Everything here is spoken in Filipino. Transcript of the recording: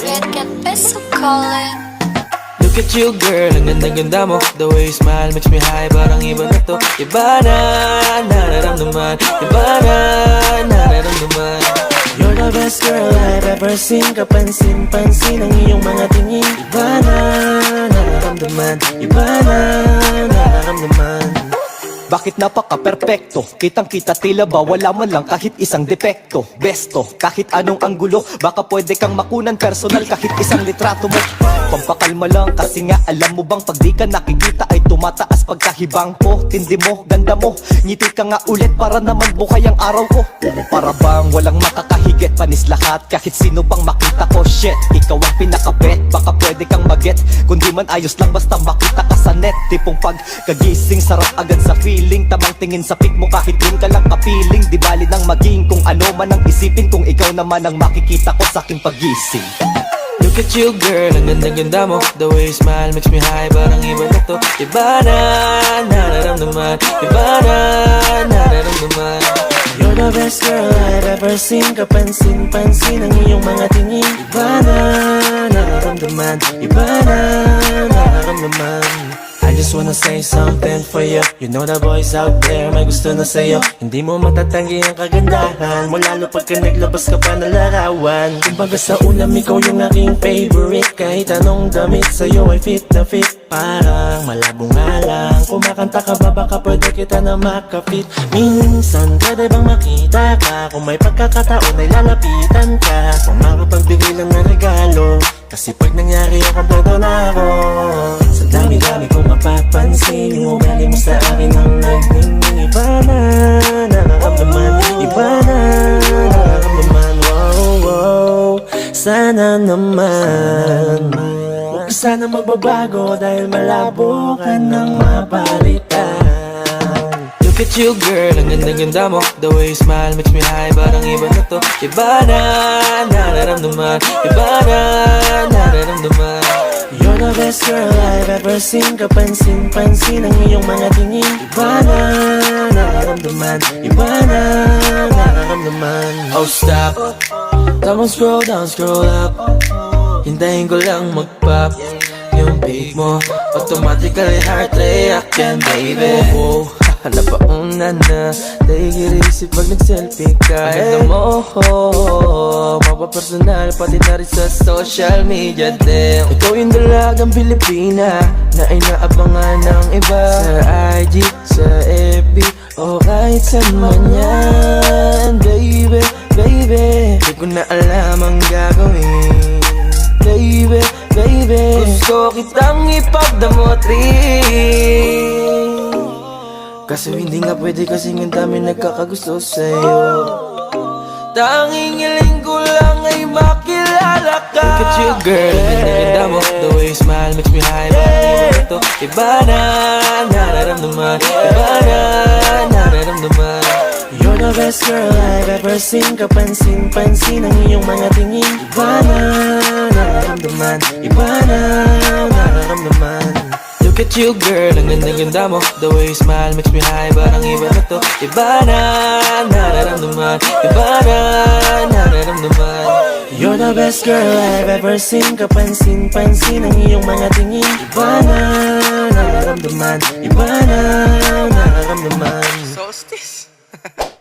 Bakit ka peso calling? Look at you girl, ang ganda-ganda mo. The way you smile makes me high, parang iba na to. Iba na, nararamdaman. Iba na, nararamdaman. You're the best girl I've ever seen. Kapansin-pansin ang iyong mga tingin. Iba na, nararamdaman. Iba na, bakit napaka-perpekto? Kitang-kita tila ba wala man lang kahit isang depekto. Besto, kahit anong anggulo Baka pwede kang makunan personal kahit isang litrato mo. Pampakalma lang kasi nga alam mo bang Pag di ka nakikita ay tumataas pagkahibang ko. Tindi mo, ganda mo, ngiti ka nga ulit Para naman buhay ang araw ko. Para bang walang makakahigit panis lahat Kahit sino pang makita ko. Shit Ikaw ang pinakabet, baka pwede kang Kundi man ayos lang basta makita ka sa net. Tipong pagkagising sarap agad sa feeling. Tamang tingin sa pic mo kahit rin ka lang kapiling Di bali nang maging kung ano man ang isipin. Kung ikaw naman ang makikita ko sa aking pagising Look at you girl, ang ganda-ganda mo. The way you smile makes me high, parang iba na to. Iba na, nararamdaman. Iba na, nararamdaman. You're the best girl I've ever seen. Kapansin-pansin ang iyong mga tingin. Iba na, nararamdaman. Iba na, nararamdaman. I just wanna say something for you You know the boys out there may gusto na sa'yo. Hindi mo matatanggi ang kagandahan Mo lalo pagka naglabas ka pa ng larawan. Kumbaga sa ulam ikaw yung aking favorite. Kahit anong damit sa'yo ay fit na fit. Parang malabo nga lang. Kumakanta ka ba baka pwede kita na makapit. Minsan pwede bang makita ka? Kung may pagkakataon ay lalapitan ka. Kung makapagbigay lang ng regalo Kasi pag nangyari ang kompleto na ako Sa dami-dami kong mapapansin Yung ugali mo sa akin ang nagning Iba na, nararamdaman Iba na, nararamdaman Wow, wow, sana naman. Sana magbabago Dahil malabo ka nang mapalitan Look at you girl, ang ganda-ganda mo. The way you smile makes me high, parang iba na to. Iba na, nararamdaman. Iba na, nararamdaman. You're the best girl I've ever seen. Kapansin-pansin ang iyong mga tingin. Iba na, nararamdaman. Iba na, nararamdaman. Oh stop. Tamang scroll down, scroll up. Hintayin ko lang mag-pop. Yung beat mo Automatically heart reaction baby Oh, napauna na. It easy pag nag-selfie ka. Ang ganda mo. Oh, Mapapersonal pati na rin sa social media din. Ikaw yung dalagang Pilipina Na inaabangan ng iba. Sa IG, sa FB O kahit saan man yan. Baby, baby Di ko na alam ang gagawin. Baby, baby Gusto kitang ipagdamot rin Kaso hindi nga pwede kasi ang dami nagkakagusto sa'yo. Tanging iling ko lang ay makilala ka. Look at you girl, ganda-ganda mo. The way you smile makes me high. Parang iba na to Iba na, nararamdaman. Iba na, nararamdaman. You're the best girl I've ever seen. Kapansin-pansin ang iyong mga tingin. Iba na, nararamdaman. Iba na, nararamdaman Look at you girl, ang ganda-ganda mo The way you smile makes me high Parang iba na to. Iba na, nararamdaman. Iba na, nararamdaman. You're the best girl I've ever seen. Kapansin-pansin ang iyong mga tingin. Iba na, nararamdaman. Iba na, nararamdaman. Solstice